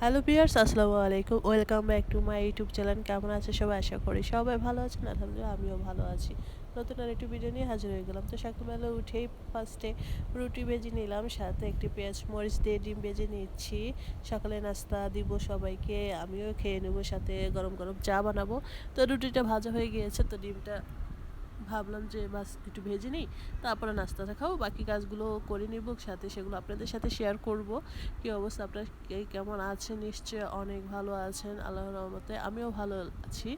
Hello viewers আসসালামু আলাইকুম। Welcome back to my YouTube channel কেমন আছে সবাই? আশা করি সবাই ভালো আছেন। আলহামদুলিল্লাহ, আমিও ভালো আছি। নতুন আর একটি ভিডিও নিয়ে হাজির হয়ে গেলাম। তো সকালবেলা উঠেই ফার্স্টে রুটি ভেজে নিলাম, সাথে একটি পেঁয়াজ মরিচ দিয়ে ডিম ভেজে নিচ্ছি। সকালে নাস্তা দিব সবাইকে, আমিও খেয়ে নেব, সাথে গরম গরম চা বানাবো। তো রুটিটা ভাজা হয়ে গিয়েছে, তো ডিমটা ভাবলাম যে বাস একটু ভেজে নিই, তারপরে নাস্তাটা খাব, বাকি কাজগুলো করে নিব, সাথে সেগুলো আপনাদের সাথে শেয়ার করব, কী অবস্থা, আপনার কে কেমন আছেন? নিশ্চয় অনেক ভালো আছেন, আল্লাহর রহমতে আমিও ভালো আছি।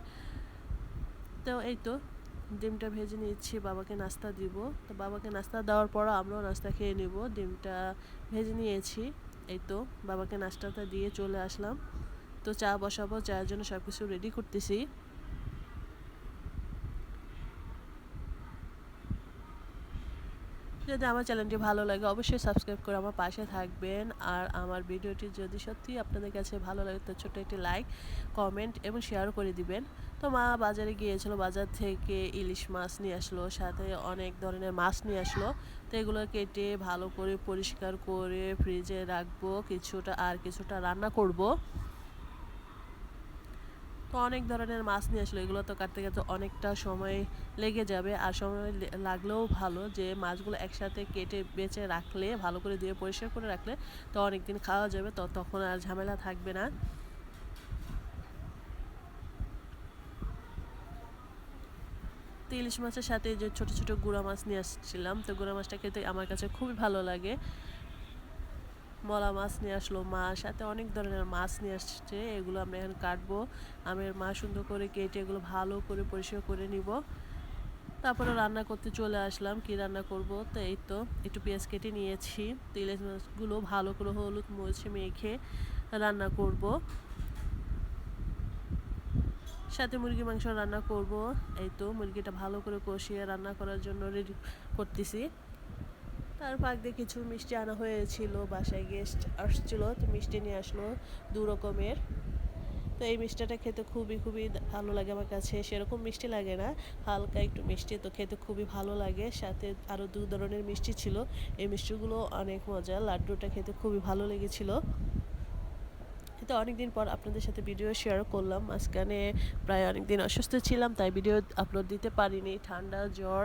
তো এই তো, ডিমটা ভেজে নিচ্ছি, বাবাকে নাস্তা দিব, তো বাবাকে নাস্তা দেওয়ার পর আমরাও নাস্তা খেয়ে নিব, ডিমটা ভেজে নিয়েছি, এই তো, বাবাকে নাস্তাটা দিয়ে চলে আসলাম। তো চা বসাবো, চায়ের জন্য সব কিছু রেডি করতেছি। যদি আমার চ্যানেলটি ভালো লাগে, অবশ্যই সাবস্ক্রাইব করে আমার পাশে থাকবেন। আর আমার ভিডিওটি যদি সত্যি আপনাদের কাছে ভালো লাগে, তো ছোটো একটি লাইক কমেন্ট এবং শেয়ার করে দিবেন। তো মা বাজারে গিয়েছিল, বাজার থেকে ইলিশ মাছ নিয়ে আসলো, সাথে অনেক ধরনের মাছ নিয়ে আসলো। তো এগুলো কেটে ভালো করে পরিষ্কার করে ফ্রিজে রাখব, কিছুটা আর কিছুটা রান্না করব। তো অনেক ধরনের মাছ নিয়ে আসলো। এগুলো তো কাটতে কাটতে অনেকটা সময় লেগে যাবে। আর সময় লাগলেও ভালো যে মাছগুলো একসাথে কেটে বেঁচে রাখলে, ভালো করে দিয়ে পরিষ্কার করে রাখলে তো অনেক দিন খাওয়া যাবে। তো তখন আর ঝামেলা থাকবে না। তো ইলিশ মাছের সাথে যে ছোট ছোট গুঁড়া মাছ নিয়ে আসছিলাম। তো গুঁড়া মাছটা খেতে আমার কাছে খুবই ভালো লাগে। মলা মাছ নিয়ে আসলো মা, সাথে অনেক ধরনের মাছ নিয়ে আসছে, এগুলো আমরা এখন কাটবো। আমের মা সুন্দর করে কেটে এগুলো ভালো করে পরিষ্কার করে নিব। তারপরে রান্না করতে চলে আসলাম, কি রান্না করব? তো এই তো, একটু পেঁয়াজ কেটে নিয়েছি তেলের মাছগুলো ভালো করে হলুদ মরিচ মেখে রান্না করব। সাথে মুরগি মাংস রান্না করব, এই তো মুরগিটা ভালো করে কষিয়ে রান্না করার জন্য রেডি করতেছি। তার ফাঁক দিয়ে কিছু মিষ্টি আনা হয়েছিল, বাসায় গেস্ট আসছিল, তো মিষ্টি নিয়ে আসলো দু রকমের। তো এই মিষ্টিটা খেতে খুবই খুবই ভালো লাগে আমার কাছে। সেরকম মিষ্টি লাগে না, হালকা একটু মিষ্টি, তো খেতে খুবই ভালো লাগে। সাথে আরও দু ধরনের মিষ্টি ছিল। এই মিষ্টিগুলো অনেক মজা লাড্ডুটা খেতে খুবই ভালো লেগেছিলো। তো অনেকদিন পর আপনাদের সাথে ভিডিও শেয়ার করলাম। মাঝখানে প্রায় অনেক দিন অসুস্থ ছিলাম, তাই ভিডিও আপলোড দিতে পারিনি। ঠান্ডা, জ্বর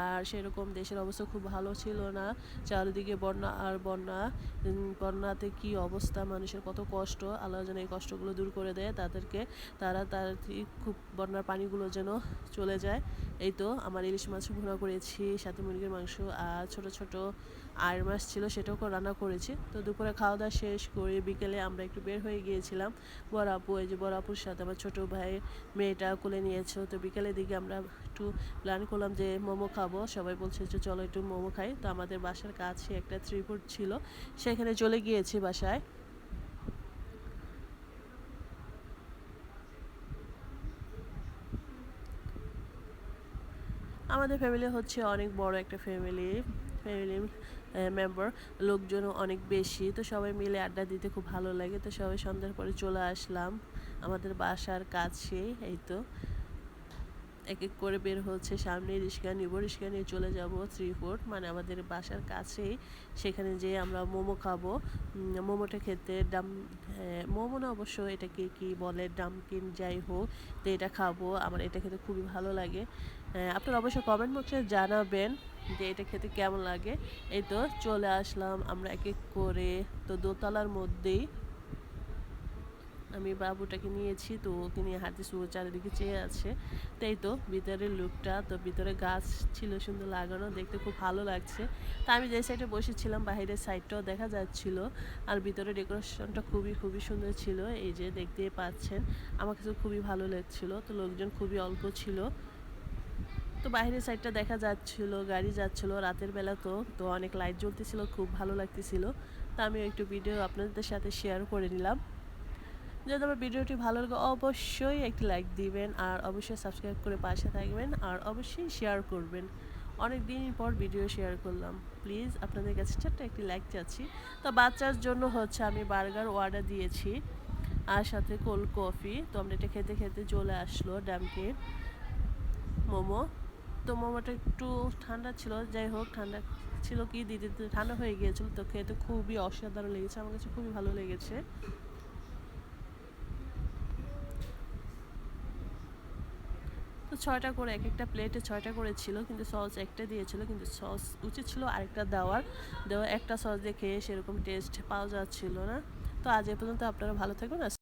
আর সেরকম দেশের অবস্থা খুব ভালো ছিল না। চারিদিকে বন্যা আর বন্যা বন্যাতে কি অবস্থা, মানুষের কত কষ্ট, আল্লাহ যেন এই কষ্টগুলো দূর করে দেয়। তাদেরকে তারা তার খুব বন্যার পানিগুলো যেন চলে যায়। এই তো, আমার ইলিশ মাছ ভুনা করেছি, সাথে মুরগির মাংস আর ছোট ছোট আয়ের মাছ ছিল, সেটাও রান্না করেছি। তো দুপুরে খাওয়া দাওয়া শেষ করে বিকেলে আমরা একটু বের হয়ে গিয়েছিলাম। বড় আপু, এই যে বড় আপুর সাথে আমার ছোটো ভাই মেয়েটা কোলে নিয়েছে তো বিকেলের দিকে আমরা একটু প্ল্যান করলাম যে মোমো খাব। সবাই বলছে যে চলো একটু মোমো খাই। তো আমাদের বাসার কাছে একটা ফুড ছিল। সেখানে চলে গিয়েছি বাসায়। আমাদের ফ্যামিলি হচ্ছে অনেক বড় একটা ফ্যামিলি ফ্যামিলি মেম্বার লোকজনও অনেক বেশি। তো সবাই মিলে আড্ডা দিতে খুব ভালো লাগে। তো সবাই সন্ধ্যার পরে চলে আসলাম। আমাদের বাসার কাছে এই তো। এক এক করে বের হচ্ছে। সামনে রিক্সা নিব রিক্সা নিয়ে চলে যাব থ্রি ফোর্ট মানে আমাদের বাসার কাছেই। সেখানে যেয়ে আমরা মোমো খাব। মোমোটা খেতে ডাম মোমো না অবশ্য এটাকে কি বলে? ডামকিন যাই হোক, তো এটা খাব। আমার এটা খেতে খুবই ভালো লাগে। আপনারা অবশ্যই কমেন্ট বক্সে জানাবেন যে এটা খেতে কেমন লাগে। এই তো চলে আসলাম আমরা এক এক করে। তো দোতলার মধ্যেই আমি বাবুটাকে নিয়েছি, তো ওকে নিয়ে হাঁটতেছি ও চারিদিকে চেয়ে আছে। তাই তো ভিতরের লুকটা তো ভিতরে গাছ ছিল সুন্দর লাগানো, দেখতে খুব ভালো লাগছে। তা আমি যে সাইডে বসেছিলাম, বাহিরের সাইডটাও দেখা যাচ্ছিল, আর ভিতরে ডেকোরেশনটা খুবই খুবই সুন্দর ছিল, এই যে দেখতে পাচ্ছেন, আমার কাছে খুবই ভালো লাগছিল, তো লোকজন খুবই অল্প ছিল। তো বাইরের সাইডটা দেখা যাচ্ছিল, গাড়ি যাচ্ছিল, রাতের বেলা তো তো অনেক লাইট জ্বলতেছিল, খুব ভালো লাগতেছিল। তা আমি একটু ভিডিও আপনাদের সাথে শেয়ার করে নিলাম। যদি আমার ভিডিওটি ভালো লাগে, অবশ্যই একটি লাইক দিবেন আর অবশ্যই সাবস্ক্রাইব করে পাশে থাকবেন আর অবশ্যই শেয়ার করবেন। অনেক দিন পর ভিডিও শেয়ার করলাম। প্লিজ আপনাদের কাছে ছোট্ট একটি লাইক চাচ্ছি। তো বাচ্চার জন্য হচ্ছে আমি বার্গার অর্ডার দিয়েছি আর সাথে কোল্ড কফি তো আমরা এটা খেতে খেতে চলে আসলো ড্যামকে মোমো। তো মোমোটা একটু ঠান্ডা ছিল, যাই হোক ঠান্ডা ছিল কি দিতে ঠান্ডা হয়ে গিয়েছিল, তো খেতে খুবই অসাধারণ লেগেছে, আমার কাছে খুবই ভালো লেগেছে। ছয়টা করে, এক একটা প্লেটে ছয়টা করে ছিল, কিন্তু সস একটা দিয়েছিল, কিন্তু সস উচিত ছিল আরেকটা দেওয়ার। দেওয়া একটা সস দিয়ে খেয়ে সেরকম টেস্ট পাওয়া যাচ্ছিল না। তো আজ এ পর্যন্ত আপনারা ভালো থাকবেন। আর